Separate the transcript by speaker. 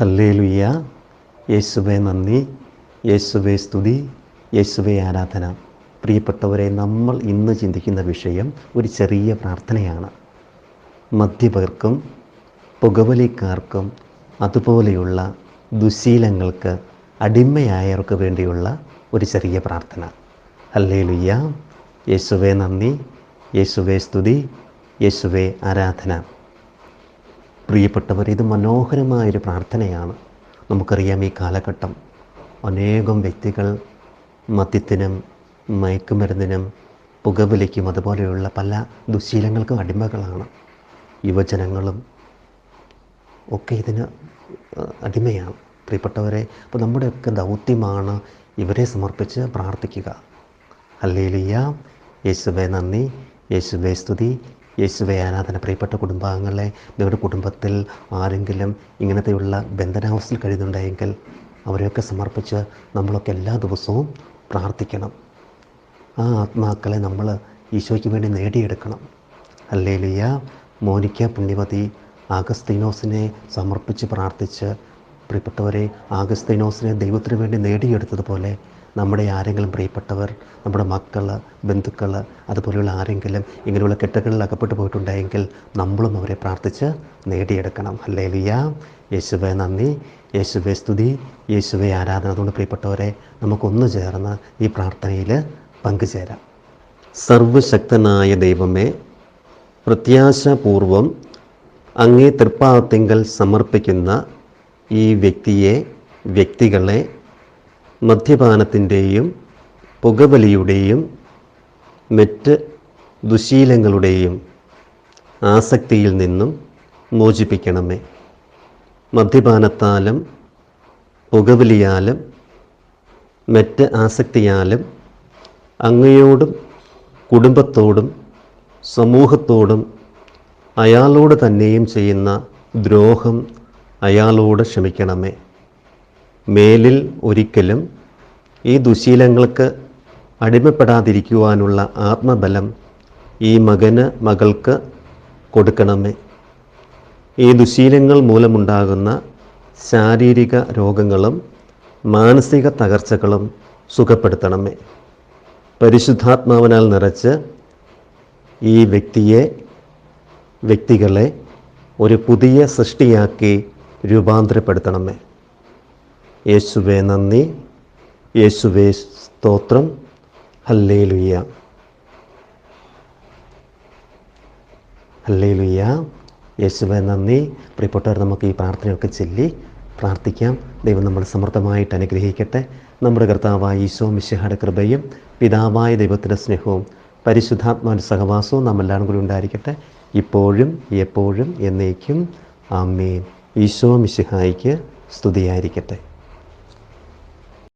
Speaker 1: Hallelujah യേശുവെ നന്ദി. യേശുവെ സ്തുതി. യേശുവെ ആരാധന. പ്രിയപ്പെട്ടവരെ നമ്മൾ ഇന്ന് ചിന്തിക്കുന്ന വിഷയം ഒരു ചെറിയ പ്രാർത്ഥനയാണ്. മദ്യപകർക്കും പുകവലിക്കാർക്കും അതുപോലെയുള്ള ദുശീലങ്ങൾക്ക് അടിമയായവർക്ക് വേണ്ടിയുള്ള ഒരു ചെറിയ പ്രാർത്ഥന. ഹല്ലേലുയ്യ യേശുവേ നന്ദി. യേശുവേ സ്തുതി. യേശുവേ ആരാധന. പ്രിയപ്പെട്ടവർ ഇത് മനോഹരമായൊരു പ്രാർത്ഥനയാണ്. നമുക്കറിയാം ഈ കാലഘട്ടം അനേകം വ്യക്തികൾ മദ്യത്തിനും മയക്കുമരുന്നിനും പുകവലിക്കും അതുപോലെയുള്ള പല ദുശീലങ്ങൾക്കും അടിമകളാണ്. യുവജനങ്ങളും ഒക്കെ ഇതിന് അടിമയാണ്. പ്രിയപ്പെട്ടവരെ അപ്പോൾ നമ്മുടെയൊക്കെ ദൗത്യമാണ് ഇവരെ സമർപ്പിച്ച് പ്രാർത്ഥിക്കുക. അല്ലേലിയ യേശുബേ നന്ദി. യേശുബേ സ്തുതി. യേശുവെ ആരാധന പ്രിയപ്പെട്ട കുടുംബാംഗങ്ങളെ നിങ്ങളുടെ കുടുംബത്തിൽ ആരെങ്കിലും ഇങ്ങനത്തെയുള്ള ബന്ധനാവസ്ഥയിൽ കഴിയുന്നുണ്ടെങ്കിൽ അവരെയൊക്കെ സമർപ്പിച്ച് നമ്മളൊക്കെ എല്ലാ ദിവസവും പ്രാർത്ഥിക്കണം. ആ ആത്മാക്കളെ നമ്മൾ ഈശോയ്ക്ക് വേണ്ടി നേടിയെടുക്കണം. അല്ലേലിയ മോനിക്ക പുണ്യവതി ആഗസ്തീനോസിനെ സമർപ്പിച്ച് പ്രാർത്ഥിച്ച് പ്രിയപ്പെട്ടവരെ ആഗസ്തീനോസിനെ ദൈവത്തിന് വേണ്ടി നേടിയെടുത്തതുപോലെ നമ്മുടെ ആരെങ്കിലും പ്രിയപ്പെട്ടവർ നമ്മുടെ മക്കൾ ബന്ധുക്കൾ അതുപോലെയുള്ള ആരെങ്കിലും ഇങ്ങനെയുള്ള കെട്ടുകളിൽ അകപ്പെട്ടു പോയിട്ടുണ്ടെങ്കിൽ നമ്മളും അവരെ പ്രാർത്ഥിച്ച് നേടിയെടുക്കണം. അല്ലേ ലിയ യേശുവെ നന്ദി. യേശുവെ സ്തുതി. യേശുവെ ആരാധന. അതുകൊണ്ട് പ്രിയപ്പെട്ടവരെ നമുക്കൊന്നു ചേർന്ന് ഈ പ്രാർത്ഥനയിൽ പങ്കുചേരാം. സർവശക്തനായ ദൈവമേ പ്രത്യാശപൂർവം അങ്ങേ തൃപ്പാദത്തിങ്കൽ സമർപ്പിക്കുന്ന ഈ വ്യക്തിയെ വ്യക്തികളെ മദ്യപാനത്തിന്റെയും പുകവലിയുടെയും മറ്റ് ദുശീലങ്ങളുടെയും ആസക്തിയിൽ നിന്നും മോചിപ്പിക്കണമേ. മദ്യപാനത്താലും പുകവലിയാലും മറ്റ് ആസക്തിയാലും അങ്ങയോടും കുടുംബത്തോടും സമൂഹത്തോടും അയാളോട് തന്നെയും ചെയ്യുന്ന ദ്രോഹം അയാളോട് ക്ഷമിക്കണമേ. മേലിൽ ഒരിക്കലും ഈ ദുശീലങ്ങൾക്ക് അടിമപ്പെടാതിരിക്കുവാനുള്ള ആത്മബലം ഈ മകന് മകൾക്ക് കൊടുക്കണമേ. ഈ ദുശീലങ്ങൾ മൂലമുണ്ടാകുന്ന ശാരീരിക രോഗങ്ങളും മാനസിക തകർച്ചകളും സുഖപ്പെടുത്തണമേ. പരിശുദ്ധാത്മാവിനാൽ നിറച്ച് ഈ വ്യക്തിയെ വ്യക്തികളെ ഒരു പുതിയ സൃഷ്ടിയാക്കി രൂപാന്തരപ്പെടുത്തണമേ. യേശുവേ നന്ദി. യേശുവേ സ്തോത്രം. ഹല്ലേ ലുയ്യ ഹല്ലേ ലുയ്യ യേശുവേ നന്ദി. പ്രിയപ്പെട്ടവർ നമുക്ക് ഈ പ്രാർത്ഥനയൊക്കെ ചൊല്ലി പ്രാർത്ഥിക്കാം. ദൈവം നമ്മൾ സമൃദ്ധമായിട്ട് അനുഗ്രഹിക്കട്ടെ. നമ്മുടെ കർത്താവായ ഈശോ മിശിഹയുടെ കൃപയും പിതാവായ ദൈവത്തിന്റെ സ്നേഹവും പരിശുദ്ധാത്മാവിന്റെ സഹവാസവും നാം എല്ലാവരും കൂടി ഉണ്ടായിരിക്കട്ടെ. ഇപ്പോഴും എപ്പോഴും എന്നേക്കും. ആമേൻ. ഈശോ മിശിഹായിക്ക് സ്തുതിയായിരിക്കട്ടെ.